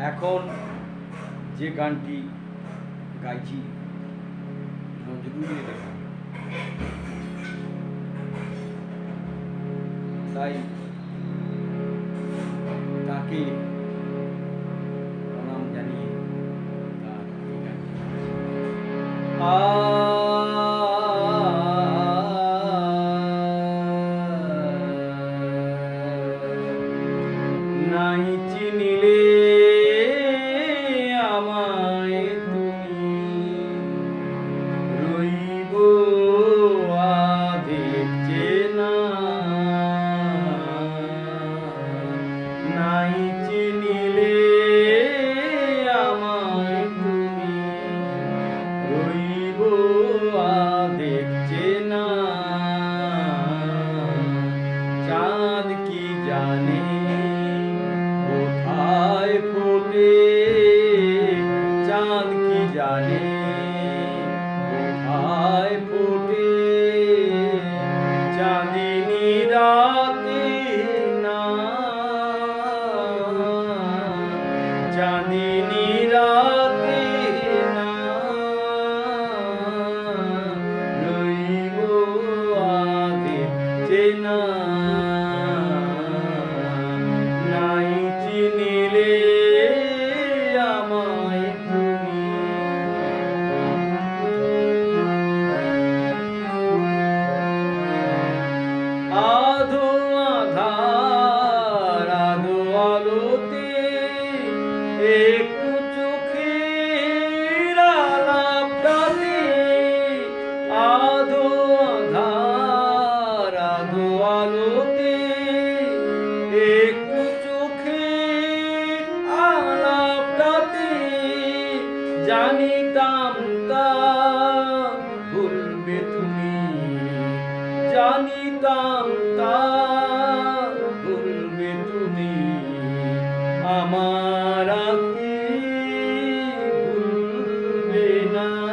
এখন যে গানটি গাইছি নজরুলের তাই তাকে প্রণাম জানিয়ে নাই চিনিলে জানিতাম তা বলবে তুমি আমার কি ভুলবে না।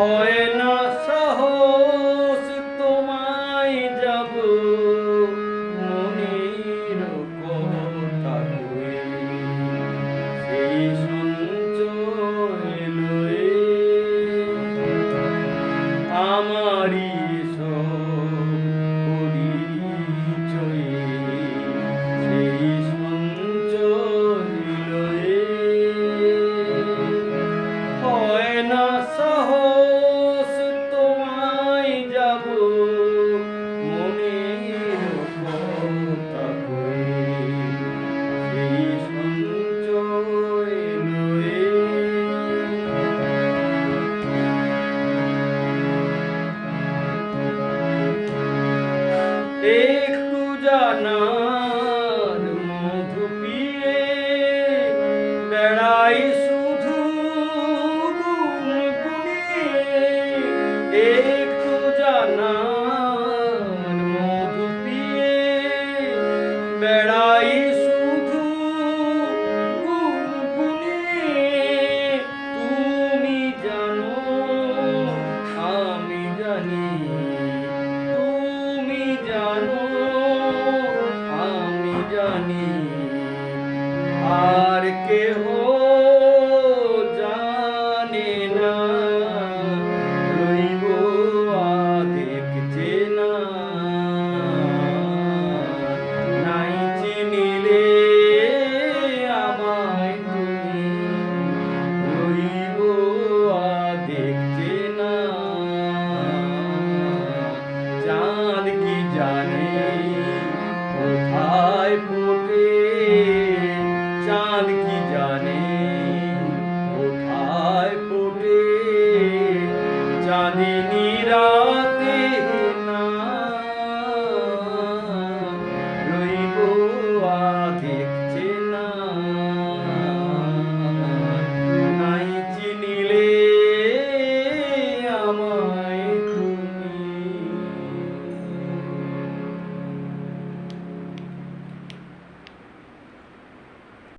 হয় না সাহস তোমায় যাব। মনির কথা সেই সঞ্চয় আমারই তাই শুধু একটু জানা মধু পিয়ে বেড়াই শুধু গুনগুনে। তুমি জানো আমি জানি Amen.